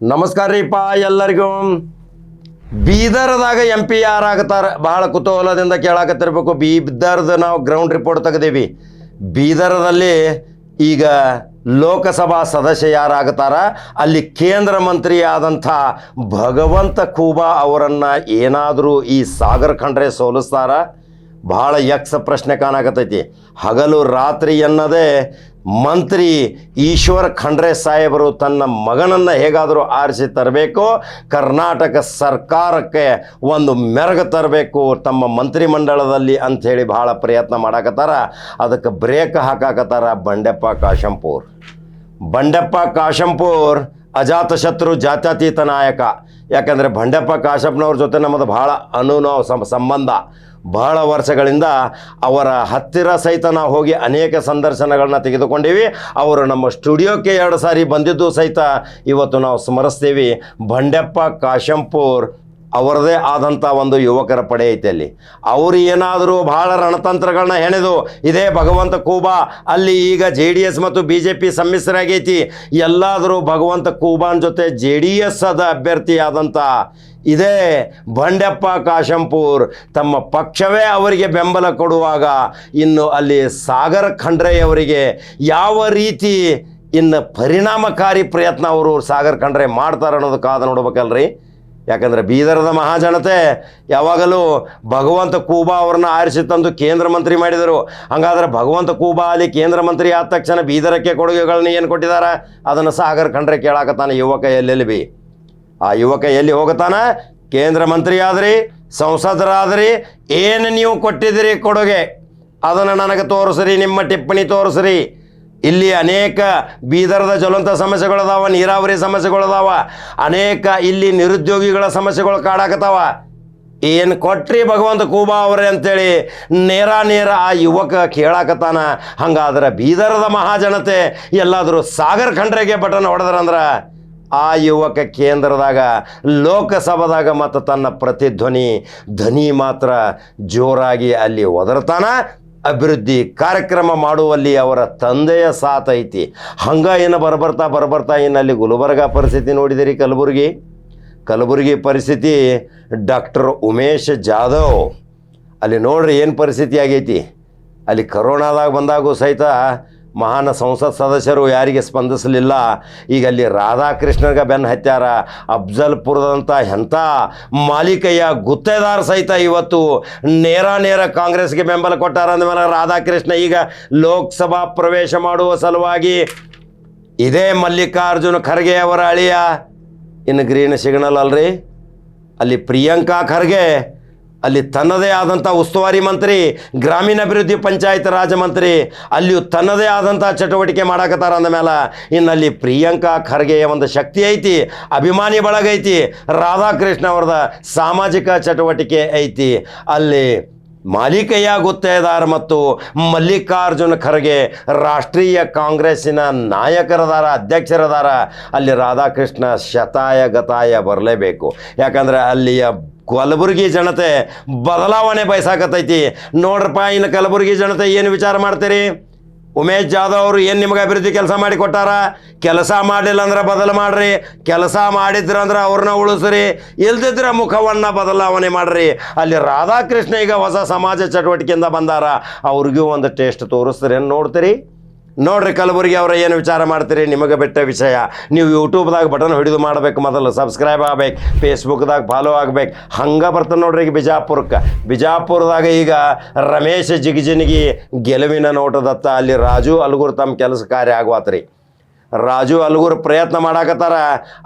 ನಮಸ್ಕಾರ ರೀಪ್ಪ ಎಲ್ಲರಿಗೂ. ಬೀದರ್ದಾಗ M P ಯಾರಾಗತ್ತಾರ ಬಹಳ ಕುತೂಹಲದಿಂದ ಕೇಳಾಕತ್ತಿರ್ಬೇಕು. ಬೀದರ್ದ ನಾವು ಗ್ರೌಂಡ್ ರಿಪೋರ್ಟ್ ತೆಗೆದೀವಿ. ಬೀದರದಲ್ಲಿ ಈಗ ಲೋಕಸಭಾ ಸದಸ್ಯ ಯಾರಾಗತ್ತಾರ ಅಲ್ಲಿ ಕೇಂದ್ರ ಮಂತ್ರಿ ಆದಂಥ ಭಗವಂತ ಖೂಬಾ ಅವರನ್ನು ಏನಾದರೂ ಈ ಸಾಗರ್ ಖಂಡ್ರೆ ಸೋಲಿಸ್ತಾರ? ಭಾಳ ಯಕ್ಷ ಪ್ರಶ್ನೆ ಕಾಣಕತ್ತೈತಿ. ಹಗಲು ರಾತ್ರಿ ಎನ್ನದೇ ಮಂತ್ರಿ ಈಶ್ವರ್ ಖಂಡ್ರೆ ಸಾಹೇಬರು ತನ್ನ ಮಗನನ್ನು ಹೇಗಾದರೂ ಆರಿಸಿ ತರಬೇಕು. ಕರ್ನಾಟಕ ಸರ್ಕಾರಕ್ಕೆ ಒಂದು ಮೆರಗು ತರಬೇಕು ತಮ್ಮ ಮಂತ್ರಿಮಂಡಲದಲ್ಲಿ ಅಂಥೇಳಿ ಭಾಳ ಪ್ರಯತ್ನ ಮಾಡಾಕತ್ತಾರ. ಅದಕ್ಕೆ ಬ್ರೇಕ್ ಹಾಕಾಕತ್ತಾರ ಬಂಡೆಪ್ಪ ಕಾಶಂಪೂರ್. ಬಂಡೆಪ್ಪ ಕಾಶಂಪೂರ್ ಅಜಾತಶತ್ರು ಜಾತ್ಯತೀತ ನಾಯಕ. ಯಾಕಂದರೆ ಬಂಡೆಪ್ಪ ಕಾಶಪ್ಪನವ್ರ ಜೊತೆ ನಮ್ಮದು ಭಾಳ ಅನುನೋ ಸಂಬಂಧ. ಬಹಳ ವರ್ಷಗಳಿಂದ ಅವರ ಹತ್ತಿರ ಸಹಿತ ನಾವು ಹೋಗಿ ಅನೇಕ ಸಂದರ್ಶನಗಳನ್ನ ತೆಗೆದುಕೊಂಡೀವಿ. ಅವರು ನಮ್ಮ ಸ್ಟುಡಿಯೋಕ್ಕೆ ಎರಡು ಸಾರಿ ಬಂದಿದ್ದು ಸಹಿತ ಇವತ್ತು ನಾವು ಸ್ಮರಿಸ್ತೀವಿ. ಬಂಡೆಪ್ಪ ಕಾಶಂಪೂರ್ ಅವರದೇ ಆದಂಥ ಒಂದು ಯುವಕರ ಪಡೆ ಐತೆ ಅಲ್ಲಿ. ಅವರು ಏನಾದರೂ ಬಹಳ ರಣತಂತ್ರಗಳನ್ನ ಹೆಣೆದು, ಇದೇ ಭಗವಂತ ಕೂಬಾ, ಅಲ್ಲಿ ಈಗ ಜೆ ಡಿ ಎಸ್ ಮತ್ತು ಬಿ ಜೆ ಪಿ ಸಮ್ಮಿಶ್ರ ಆಗೈತಿ ಎಲ್ಲಾದರೂ ಭಗವಂತ ಕೂಬಾನ್ ಜೊತೆ ಜೆ ಡಿ ಎಸ್ ಅದ ಅಭ್ಯರ್ಥಿ ಆದಂಥ ಇದೇ ಬಂಡೆಪ್ಪ ಕಾಶಂಪೂರ್ ತಮ್ಮ ಪಕ್ಷವೇ ಅವರಿಗೆ ಬೆಂಬಲ ಕೊಡುವಾಗ ಇನ್ನು ಅಲ್ಲಿ ಸಾಗರ್ ಖಂಡ್ರೆಯವರಿಗೆ ಯಾವ ರೀತಿ ಇನ್ನು ಪರಿಣಾಮಕಾರಿ ಪ್ರಯತ್ನ ಅವರು ಸಾಗರ್ ಖಂಡ್ರೆ ಮಾಡ್ತಾರೆ ಅನ್ನೋದಕ್ಕಾದ ಕಾದು ನೋಡ್ಬೇಕಲ್ರಿ. ಯಾಕಂದರೆ ಬೀದರದ ಮಹಾಜನತೆ ಯಾವಾಗಲೂ ಭಗವಂತ ಕೂಬಾ ಅವ್ರನ್ನ ಆರಿಸಿ ತಂದು ಕೇಂದ್ರ ಮಂತ್ರಿ ಮಾಡಿದರು. ಹಾಗಾದ್ರೆ ಭಗವಂತ ಕೂಬಾ ಅಲ್ಲಿ ಕೇಂದ್ರ ಮಂತ್ರಿ ಆದ ತಕ್ಷಣ ಬೀದರಕ್ಕೆ ಕೊಡುಗೆಗಳನ್ನ ಏನು ಕೊಟ್ಟಿದ್ದಾರೆ ಅದನ್ನು ಸಾಗರ್ ಕಂಡ್ರೆ ಕೇಳಾಕತ್ತಾನೆ, ಯುವಕ ಎಲ್ಲೆಲ್ಲಿ ಬಿ? ಆ ಯುವಕ ಎಲ್ಲಿ ಹೋಗತಾನ ಕೇಂದ್ರ ಮಂತ್ರಿ ಆದ್ರಿ, ಸಂಸದರಾದ್ರಿ, ಏನು ನೀವು ಕೊಟ್ಟಿದ್ದೀರಿ ಕೊಡುಗೆ? ಅದನ್ನು ನನಗೆ ತೋರಿಸ್ರಿ, ನಿಮ್ಮ ಟಿಪ್ಪಣಿ ತೋರಿಸ್ರಿ. ಇಲ್ಲಿ ಅನೇಕ ಬೀದರದ ಜ್ವಲಂತ ಸಮಸ್ಯೆಗಳದಾವ, ನೀರಾವರಿ ಸಮಸ್ಯೆಗಳದಾವ, ಅನೇಕ ಇಲ್ಲಿ ನಿರುದ್ಯೋಗಿಗಳ ಸಮಸ್ಯೆಗಳು ಕಾಡಾಕತ್ತಾವ. ಏನು ಕೊಟ್ರಿ ಭಗವಂತ ಕೂಬಾ ಅವರೇ ಅಂತೇಳಿ ನೇರ ನೇರ ಆ ಯುವಕ ಕೇಳಾಕತ್ತಾನ. ಹಂಗಾದ್ರೆ ಬೀದರದ ಮಹಾಜನತೆ ಎಲ್ಲಾದರೂ ಸಾಗರ್ ಖಂಡ್ರೆಗೆ ಬಟನ್ ಹೊಡೆದ್ರಂದ್ರೆ ಆ ಯುವಕ ಕೇಂದ್ರದಾಗ, ಲೋಕಸಭಾದಾಗ ಮತ್ತು ತನ್ನ ಪ್ರತಿಧ್ವನಿ, ಧ್ವನಿ ಮಾತ್ರ ಜೋರಾಗಿ ಅಲ್ಲಿ ಒದರ್ತಾನ. ಅಭಿವೃದ್ಧಿ ಕಾರ್ಯಕ್ರಮ ಮಾಡುವಲ್ಲಿ ಅವರ ತಂದೆಯ ಸಾಥ್ ಐತಿ. ಹಂಗ ಏನು ಬರಬರ್ತಾ ಬರಬರ್ತಾ ಏನು ಅಲ್ಲಿ ಗುಲ್ಬರ್ಗ ಪರಿಸ್ಥಿತಿ ನೋಡಿದಿರಿ ಕಲಬುರಗಿ? ಕಲಬುರಗಿ ಪರಿಸ್ಥಿತಿ ಡಾಕ್ಟರ್ ಉಮೇಶ್ ಜಾಧವ್. ಅಲ್ಲಿ ನೋಡ್ರಿ ಏನು ಪರಿಸ್ಥಿತಿ ಆಗೈತಿ. ಅಲ್ಲಿ ಕರೋನಾದಾಗ ಬಂದಾಗೂ ಸಹಿತ ಮಹಾನ್ ಸಂಸತ್ ಸದಸ್ಯರು ಯಾರಿಗೆ ಸ್ಪಂದಿಸಲಿಲ್ಲ? ಈಗ ಅಲ್ಲಿ ರಾಧಾಕೃಷ್ಣನ್ಗೆ ಬೆನ್ನು ಹತ್ಯಾರ. ಅಫ್ಜಲ್ಪುರದಂಥ ಎಂಥ ಮಾಲೀಕಯ್ಯ ಗುತ್ತೇದಾರ ಸಹಿತ ಇವತ್ತು ನೇರ ನೇರ ಕಾಂಗ್ರೆಸ್ಗೆ ಬೆಂಬಲ ಕೊಟ್ಟಾರ ಅಂದಮೇಲೆ ರಾಧಾಕೃಷ್ಣ ಈಗ ಲೋಕಸಭಾ ಪ್ರವೇಶ ಮಾಡುವ ಸಲುವಾಗಿ ಇದೇ ಮಲ್ಲಿಕಾರ್ಜುನ ಖರ್ಗೆ ಅವರ ಅಳಿಯ. ಇನ್ನು ಗ್ರೀನ್ ಸಿಗ್ನಲ್ ಅಲ್ರಿ? ಅಲ್ಲಿ ಪ್ರಿಯಾಂಕಾ ಖರ್ಗೆ ಅಲ್ಲಿ ತನ್ನದೇ ಆದಂಥ ಉಸ್ತುವಾರಿ ಮಂತ್ರಿ, ಗ್ರಾಮೀಣಾಭಿವೃದ್ಧಿ ಪಂಚಾಯತ್ ರಾಜ ಮಂತ್ರಿ, ಅಲ್ಲಿಯೂ ತನ್ನದೇ ಆದಂಥ ಚಟುವಟಿಕೆ ಮಾಡಾಕತ್ತಾರ ಅಂದಮೇಲೆ ಇನ್ನು ಅಲ್ಲಿ ಪ್ರಿಯಾಂಕಾ ಖರ್ಗೆಯ ಒಂದು ಶಕ್ತಿ ಐತಿ, ಅಭಿಮಾನಿ ಬಳಗ ಐತಿ, ರಾಧಾಕೃಷ್ಣ ಅವ್ರದ ಸಾಮಾಜಿಕ ಚಟುವಟಿಕೆ ಐತಿ. ಅಲ್ಲಿ ಮಾಲೀಕಯ್ಯ ಗುತ್ತೇದಾರ್ ಮತ್ತು ಮಲ್ಲಿಕಾರ್ಜುನ ಖರ್ಗೆ ರಾಷ್ಟ್ರೀಯ ಕಾಂಗ್ರೆಸ್ಸಿನ ನಾಯಕರದಾರ, ಅಧ್ಯಕ್ಷರದಾರ, ಅಲ್ಲಿ ರಾಧಾಕೃಷ್ಣ ಶತಾಯ ಗತಾಯ ಬರಲೇಬೇಕು. ಯಾಕಂದ್ರೆ ಅಲ್ಲಿಯ ಕಲಬುರಗಿ ಜನತೆ ಬದಲಾವಣೆ ಬಯಸಾಕತೈತಿ. ನೋಡ್ರಪ್ಪ, ಇನ್ನು ಕಲಬುರಗಿ ಜನತೆ ಏನು ವಿಚಾರ ಮಾಡ್ತೀರಿ? ಉಮೇಶ್ ಜಾಧವ್ ಅವರು ಏನು ನಿಮಗೆ ಅಭಿವೃದ್ಧಿ ಕೆಲಸ ಮಾಡಿ ಕೊಟ್ಟಾರ? ಕೆಲಸ ಮಾಡಲಿಲ್ಲ ಅಂದ್ರೆ ಬದಲು ಮಾಡ್ರಿ. ಕೆಲಸ ಮಾಡಿದ್ರ ಅಂದ್ರೆ ಅವ್ರನ್ನ ಉಳಿಸ್ರಿ. ಇಲ್ದಿದ್ರೆ ಮುಖವನ್ನು ಬದಲಾವಣೆ ಮಾಡ್ರಿ. ಅಲ್ಲಿ ರಾಧಾಕೃಷ್ಣ ಈಗ ಹೊಸ ಸಮಾಜ ಚಟುವಟಿಕೆಯಿಂದ ಬಂದಾರ. ಅವ್ರಿಗೂ ಒಂದು ಟೇಸ್ಟ್ ತೋರಿಸ್ತಾರೆ ಏನು ನೋಡ್ತೀರಿ? ನೋಡ್ರಿ ಕಲಬುರಗಿ ಅವರ, ಏನು ವಿಚಾರ ಮಾಡ್ತೀರಿ? ನಿಮಗೆ ಬಿಟ್ಟ ವಿಷಯ. ನೀವು ಯೂಟ್ಯೂಬ್ದಾಗ ಬಟನ್ ಹಿಡಿದು ಮಾಡ್ಬೇಕು ಮೊದಲು ಸಬ್ಸ್ಕ್ರೈಬ್ ಆಗ್ಬೇಕು ಫೇಸ್ಬುಕ್ದಾಗ ಫಾಲೋ ಆಗ್ಬೇಕು. ಹಂಗೆ ಬರ್ತದೆ ನೋಡ್ರಿ ಈಗ ಬಿಜಾಪುರಕ್ಕೆ. ಬಿಜಾಪುರದಾಗ ಈಗ ರಮೇಶ್ ಜಿಗಜಿನಗಿ ಗೆಲುವಿನ ನೋಟದತ್ತ ಅಲ್ಲಿ ರಾಜು ಅಲ್ಗುರು ತಮ್ಮ ಕೆಲಸ ಕಾರ್ಯ ಆಗ್ವಾತ್ರಿ. ರಾಜು ಅಲ್ಗೂರು ಪ್ರಯತ್ನ ಮಾಡಾಕತ್ತಾರ.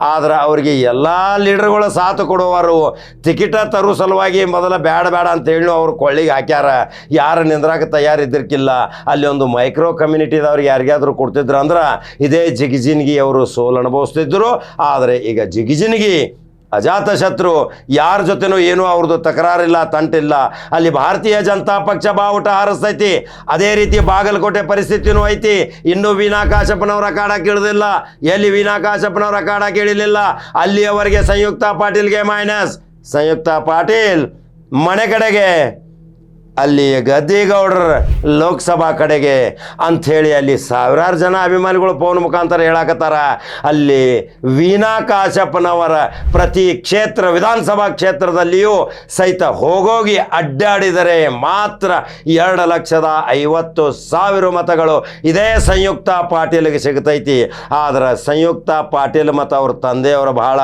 ಆದ್ರೆ ಅವ್ರಿಗೆ ಎಲ್ಲ ಲೀಡರ್ಗಳು ಸಾಥ್ ಕೊಡುವರು ಟಿಕೆಟ ತರೋ ಸಲುವಾಗಿ ಮೊದಲ ಬೇಡ ಬೇಡ ಅಂತೇಳಿ ಅವ್ರು ಕೊಳ್ಳಿಗೆ ಹಾಕ್ಯಾರ. ಯಾರು ನಿಂದ್ರಾಕ ತಯಾರಿದ್ದಿರ್ಕಿಲ್ಲ. ಅಲ್ಲಿ ಒಂದು ಮೈಕ್ರೋ ಕಮ್ಯುನಿಟಿದವ್ರಿಗೆ ಯಾರಿಗಾದ್ರೂ ಕೊಡ್ತಿದ್ರು ಅಂದ್ರೆ ಇದೇ ಜಿಗಿಜಿನ್ಗಿ ಅವರು ಸೋಲು ಅನುಭವಿಸ್ತಿದ್ರು. ಆದರೆ ಈಗ ಜಿಗಿಜಿನ್ಗಿ ಅಜಾತಶತ್ರು, ಯಾರ ಜೊತೆನೂ ಏನೂ ಅವ್ರದ್ದು ತಕರಾರಿಲ್ಲ, ತಂಟಿಲ್ಲ. ಅಲ್ಲಿ ಭಾರತೀಯ ಜನತಾ ಪಕ್ಷ ಬಾವುಟ ಹಾರಿಸ್ತೈತಿ. ಅದೇ ರೀತಿ ಬಾಗಲಕೋಟೆ ಪರಿಸ್ಥಿತಿನೂ ಐತಿ. ಇನ್ನೂ ವೀಣಾ ಕಾಶಪ್ಪನವರ ಕಾಡ ಕೇಳಿದಿಲ್ಲ. ಎಲ್ಲಿ ವೀಣಾ ಕಾಶಪ್ಪನವರ ಕಾಡ ಕೇಳಿಲಿಲ್ಲ? ಅಲ್ಲಿಯವರೆಗೆ ಸಂಯುಕ್ತ ಪಾಟೀಲ್ಗೆ ಮೈನಸ್ ಸಂಯುಕ್ತ ಪಾಟೀಲ್ ಮನೆ ಕಡೆಗೆ. ಅಲ್ಲಿ ಗದ್ದಿಗೌಡರ ಲೋಕಸಭಾ ಕಡೆಗೆ ಅಂಥೇಳಿ ಅಲ್ಲಿ ಸಾವಿರಾರು ಜನ ಅಭಿಮಾನಿಗಳು ಫೋನ್ ಮುಖಾಂತರ ಹೇಳಕತ್ತಾರ. ಅಲ್ಲಿ ವೀನಾ ಕಾಶಪ್ಪನವರ ಪ್ರತಿ ಕ್ಷೇತ್ರ, ವಿಧಾನಸಭಾ ಕ್ಷೇತ್ರದಲ್ಲಿಯೂ ಸಹಿತ ಹೋಗೋಗಿ ಅಡ್ಡಾಡಿದರೆ ಮಾತ್ರ ಎರಡು ಲಕ್ಷದ ಐವತ್ತು ಸಾವಿರ ಮತಗಳು ಇದೇ ಸಂಯುಕ್ತ ಪಾಟೀಲ್ಗೆ ಸಿಗ್ತೈತಿ. ಆದ್ರೆ ಸಂಯುಕ್ತ ಪಾಟೀಲ್ ಮತ್ತು ಅವ್ರ ತಂದೆಯವರು ಬಹಳ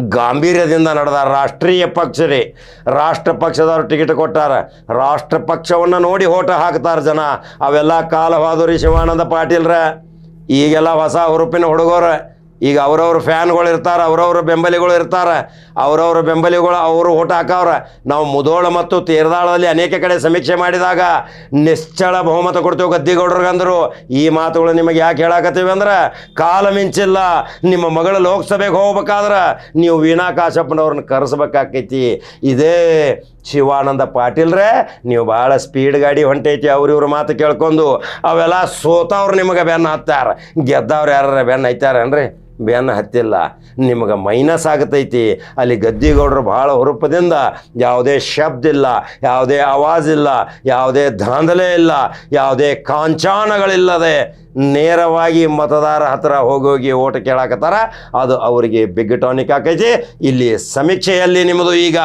ಗಾಂಭೀರ್ಯದಿಂದ ನಡೆದ ರಾಷ್ಟ್ರೀಯ ಪಕ್ಷ ರೀ ರಾಷ್ಟ್ರ ಪಕ್ಷದವ್ರು ಟಿಕೆಟ್ ಕೊಟ್ಟಾರ. ರಾಷ್ಟ್ರ ಪಕ್ಷವನ್ನು ನೋಡಿ ಹೋಟ ಹಾಕ್ತಾರ ಜನ. ಅವೆಲ್ಲ ಕಾಲವಾದರಿ ಶಿವಾನಂದ ಪಾಟೀಲ್ರ. ಈಗೆಲ್ಲ ಹೊಸ ಹುರುಪಿನ ಹುಡುಗರು. ಈಗ ಅವ್ರವ್ರ ಫ್ಯಾನ್ಗಳು ಇರ್ತಾರೆ, ಅವ್ರವ್ರ ಬೆಂಬಲಿಗಳು ಇರ್ತಾರೆ, ಅವ್ರವ್ರ ಬೆಂಬಲಿಗಳು ಅವರು ಊಟ ಹಾಕವ್ರ. ನಾವು ಮುದೋಳ ಮತ್ತು ತೀರ್ದಾಳದಲ್ಲಿ ಅನೇಕ ಕಡೆ ಸಮೀಕ್ಷೆ ಮಾಡಿದಾಗ ನಿಶ್ಚಳ ಬಹುಮತ ಕೊಡ್ತೇವೆ ಗದ್ದಿಗೌಡ್ರಿಗಂದರು ಈ ಮಾತುಗಳು ನಿಮಗೆ ಯಾಕೆ ಹೇಳಾಕತ್ತೀವಿ ಅಂದ್ರೆ, ಕಾಲ ಮಿಂಚಿಲ್ಲ, ನಿಮ್ಮ ಮಗಳು ಲೋಕಸಭೆಗೆ ಹೋಗ್ಬೇಕಾದ್ರೆ ನೀವು ವೀಣಾ ಕಾಶಪ್ಪನವ್ರನ್ನ ಕರೆಸ್ಬೇಕಾಕೈತಿ. ಇದೇ ಶಿವಾನಂದ ಪಾಟೀಲ್ರೆ, ನೀವು ಭಾಳ ಸ್ಪೀಡ್ ಗಾಡಿ ಹೊಂಟೈತಿ ಅವ್ರ ಇವ್ರ ಮಾತು ಕೇಳ್ಕೊಂಡು ಅವೆಲ್ಲ ಸೋತವ್ರು ನಿಮಗೆ ಬೆನ್ನು ಹತ್ತಾರ ಗೆದ್ದವ್ರು ಯಾರ ಬೆನ್ನು ಹತ್ತಾರನ್ರಿ ಬೆನ್ನು ಹತ್ತಿಲ್ಲ. ನಿಮಗೆ ಮೈನಸ್ ಆಗತೈತಿ. ಅಲ್ಲಿ ಗದ್ದಿಗೌಡರು ಭಾಳ ಹುರುಪದಿಂದ ಯಾವುದೇ ಶಬ್ದ ಇಲ್ಲ, ಯಾವುದೇ ಆವಾಜ್ ಇಲ್ಲ, ಯಾವುದೇ ಧಾಂಧಲೆ ಇಲ್ಲ, ಯಾವುದೇ ಕಾಂಚಾನಗಳಿಲ್ಲದೆ ನೇರವಾಗಿ ಮತದಾರ ಹತ್ರ ಹೋಗೋಗಿ ಓಟ ಕೇಳಾಕತ್ತಾರ. ಅದು ಅವರಿಗೆ ಬಿಗ್ ಟಾನಿಕ್ ಆಕೈತಿ. ಇಲ್ಲಿ ಸಮೀಕ್ಷೆಯಲ್ಲಿ ನಿಮ್ಮದು ಈಗ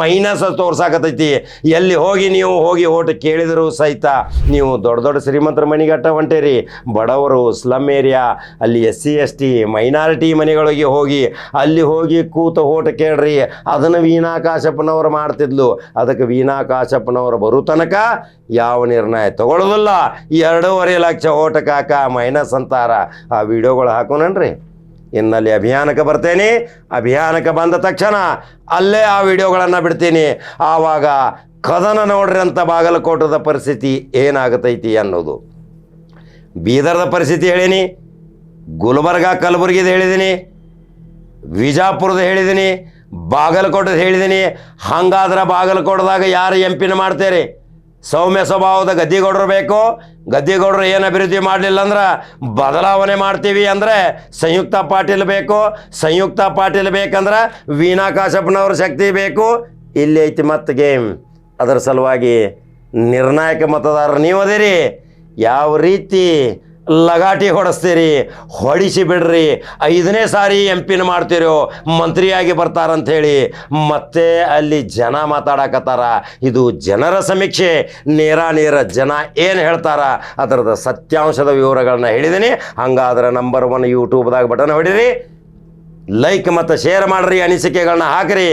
ಮೈನಸ್ ತೋರ್ಸಾಕತೈತಿ. ಎಲ್ಲಿ ಹೋಗಿ ನೀವು ಹೋಗಿ ಓಟ ಕೇಳಿದರೂ ಸಹಿತ ನೀವು ದೊಡ್ಡ ದೊಡ್ಡ ಶ್ರೀಮಂತರ ಮನೆಗಟ್ಟ ಹೊಂಟೇರಿ. ಬಡವರು ಸ್ಲಮ್ ಏರಿಯಾ ಅಲ್ಲಿ S C S T minority ಮನೆಗಳಿಗೆ ಹೋಗಿ, ಅಲ್ಲಿ ಹೋಗಿ ಕೂತು ಓಟ ಕೇಳ್ರಿ, ಅದನ್ನು ವೀಣಾ ಕಾಶಪ್ಪನವರು ಮಾಡ್ತಿದ್ಲು. ಅದಕ್ಕೆ ವೀಣಾ ಕಾಶಪ್ಪನವರು ಬರೋ ತನಕ ಯಾವ ನಿರ್ಣಯ ತಗೊಳ್ಳೋದಿಲ್ಲ ಎರಡೂವರೆ ಲಕ್ಷ ಓಟ ಕಾಕ ಮೈನಸ್ ಅಂತಾರ. ಆ ವಿಡಿಯೋಗಳು ಹಾಕೋಣನ್ರಿ. ಇನ್ನಲ್ಲಿ ಅಭಿಯಾನಕ್ಕೆ ಬರ್ತೇನೆ. ಅಭಿಯಾನಕ್ಕೆ ಬಂದ ತಕ್ಷಣ ಅಲ್ಲೇ ಆ ವಿಡಿಯೋಗಳನ್ನು ಬಿಡ್ತೀನಿ. ಆವಾಗ ಕದನ ನೋಡ್ರಿ ಅಂತ ಬಾಗಲಕೋಟದ ಪರಿಸ್ಥಿತಿ ಏನಾಗತೈತಿ ಅನ್ನೋದು. ಬೀದರ್ದ ಪರಿಸ್ಥಿತಿ ಹೇಳೀನಿ. ಗುಲ್ಬರ್ಗ ಕಲಬುರಗಿದ ಹೇಳಿದ್ದೀನಿ ವಿಜಾಪುರದ ಹೇಳಿದ್ದೀನಿ ಬಾಗಲಕೋಟದ ಹೇಳಿದ್ದೀನಿ ಹಂಗಾದ್ರೆ ಬಾಗಲಕೋಟದಾಗ ಯಾರು ಎಂ ಪಿನ ಮಾಡ್ತೇರಿ? ಸೌಮ್ಯ ಸ್ವಭಾವದ ಗದ್ದಿಗೌಡರು ಬೇಕು. ಗದ್ದಿಗೌಡರು ಏನು ಅಭಿವೃದ್ಧಿ ಮಾಡಲಿಲ್ಲ ಅಂದ್ರೆ ಬದಲಾವಣೆ ಮಾಡ್ತೀವಿ ಅಂದರೆ ಸಂಯುಕ್ತ ಪಾಟೀಲ್ ಬೇಕು. ಸಂಯುಕ್ತ ಪಾಟೀಲ್ ಬೇಕಂದ್ರೆ ವೀಣಾ ಕಾಶಪ್ಪನವ್ರ ಶಕ್ತಿ ಬೇಕು. ಇಲ್ಲಿ ಐತಿ ಮತ್ತು ಗೇಮ್. ಅದರ ಸಲುವಾಗಿ ನಿರ್ಣಾಯಕ ಮತದಾರರು ನೀವು ಅದಿರಿ. ಯಾವ ರೀತಿ ಲಗಾಟಿ ಹೊಡೆಸ್ತೀರಿ, ಹೊಡಿಸಿ ಬಿಡ್ರಿ. ಐದನೇ ಸಾರಿ ಎಂ ಪಿನ ಮಾಡ್ತೀರೋ, ಮಂತ್ರಿಯಾಗಿ ಬರ್ತಾರಂಥೇಳಿ. ಮತ್ತೆ ಅಲ್ಲಿ ಜನ ಮಾತಾಡಕತ್ತಾರ. ಇದು ಜನರ ಸಮೀಕ್ಷೆ, ನೇರ ನೇರ ಜನ ಏನು ಹೇಳ್ತಾರ ಅದರದ ಸತ್ಯಾಂಶದ ವಿವರಗಳನ್ನ ಹೇಳಿದ್ದೀನಿ ಹಂಗಾದ್ರೆ ನಂಬರ್ ಒನ್ ಯೂಟ್ಯೂಬ್ದಾಗ ಬಟನ್ ಹೊಡಿರಿ. ಲೈಕ್ ಮತ್ತು ಶೇರ್ ಮಾಡ್ರಿ ಅನಿಸಿಕೆಗಳನ್ನ ಹಾಕಿರಿ.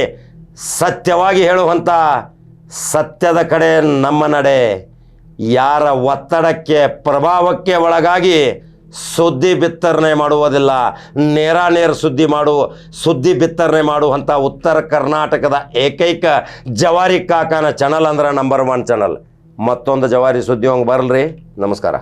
ಸತ್ಯವಾಗಿ ಹೇಳುವಂಥ ಸತ್ಯದ ಕಡೆ ನಮ್ಮ ನಡೆ. ಯಾರ ಒತ್ತಡಕ್ಕೆ, ಪ್ರಭಾವಕ್ಕೆ ಒಳಗಾಗಿ ಸುದ್ದಿ ಬಿತ್ತರಣೆ ಮಾಡುವುದಿಲ್ಲ. ನೇರ ನೇರ ಸುದ್ದಿ ಮಾಡು, ಸುದ್ದಿ ಬಿತ್ತರಣೆ ಮಾಡುವಂಥ ಉತ್ತರ ಕರ್ನಾಟಕದ ಏಕೈಕ ಜವಾರಿ ಕಾಕನ ಚಾನಲ್ ಅಂದ್ರೆ ನಂಬರ್ ಒನ್ ಚಾನಲ್ ಮತ್ತೊಂದು ಜವಾರಿ ಸುದ್ದಿ ಹಂಗೆ ಬರಲ್ರಿ. ನಮಸ್ಕಾರ.